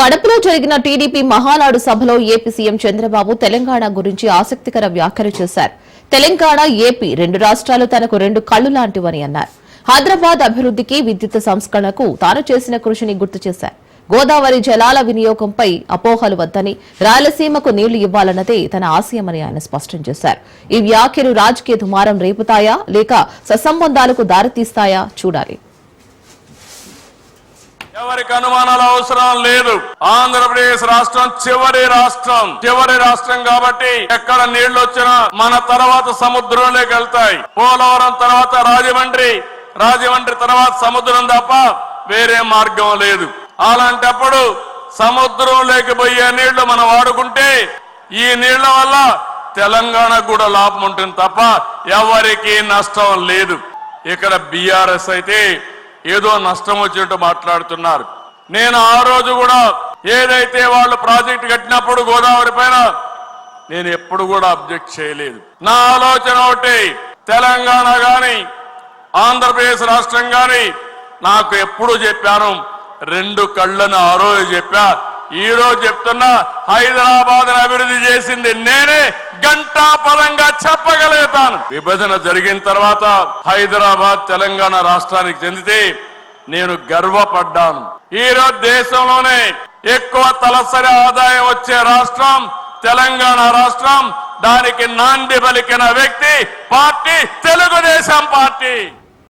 కడపలో జరిగిన టీడీపీ మహానాడు సభలో ఏపీ సీఎం చంద్రబాబు తెలంగాణ గురించి ఆసక్తికర వ్యాఖ్యలు చేశారు. తెలంగాణ ఏపీ రెండు రాష్ట్రాలు తనకు రెండు కళ్ళు లాంటివని అన్నారు. హైదరాబాద్ అభివృద్ధికి విద్యుత్ సంస్కరణకు తాను చేసిన కృషిని గుర్తు చేశారు. గోదావరి జలాల వినియోగంపై అపోహలు వద్దని రాయలసీమకు నీళ్ళు ఇవ్వాలన్నదే తన ఆశయమని ఆయన స్పష్టం చేశారు. ఈ వ్యాఖ్యలు రాజకీయ దుమారం రేపుతాయా లేక ససంబంధాలకు దారితీస్తాయా చూడాలి. ఎవరికి అనుమానాలు అవసరం లేదు. ఆంధ్రప్రదేశ్ రాష్ట్రం చివరి రాష్ట్రం. చివరి రాష్ట్రం కాబట్టి ఎక్కడ నీళ్ళు వచ్చినా మన తర్వాత సముద్రంలోకి వెళ్తాయి. పోలవరం తర్వాత రాజమండ్రి. రాజమండ్రి తర్వాత సముద్రం తప్ప వేరే మార్గం లేదు. అలాంటప్పుడు సముద్రంలోకి పోయే నీళ్ళు మనం వాడుకుంటే ఈ నీళ్ళ వల్ల తెలంగాణకు కూడా లాభం ఉంటుంది తప్ప ఎవరికి నష్టం లేదు. ఇక్కడ బీఆర్ఎస్ అయితే ఏదో నష్టం వచ్చినట్టు మాట్లాడుతున్నారు. నేను ఆ రోజు కూడా ఏదైతే వాళ్ళు ప్రాజెక్ట్ కట్టినప్పుడు గోదావరి పైన నేను ఎప్పుడు కూడా అబ్జెక్ట్ చేయలేదు. నా ఆలోచన ఒకటి తెలంగాణ గాని ఆంధ్రప్రదేశ్ రాష్ట్రం గాని నాకు ఎప్పుడు చెప్పాను రెండు కళ్ళను ఆ రోజు చెప్పా. ఈ రోజు చెప్తున్నా హైదరాబాద్ అభివృద్ధి చేసింది నేనే గంటా పదంగా చెప్పగ విభజన జరిగిన తర్వాత హైదరాబాద్ తెలంగాణ రాష్ట్రానికి చెందితే నేను గర్వపడ్డాను. ఈరోజు దేశంలోనే ఎక్కువ తలసరి ఆదాయం వచ్చే రాష్ట్రం తెలంగాణ రాష్ట్రం. దానికి నాంది పలికిన వ్యక్తి పార్టీ తెలుగుదేశం పార్టీ.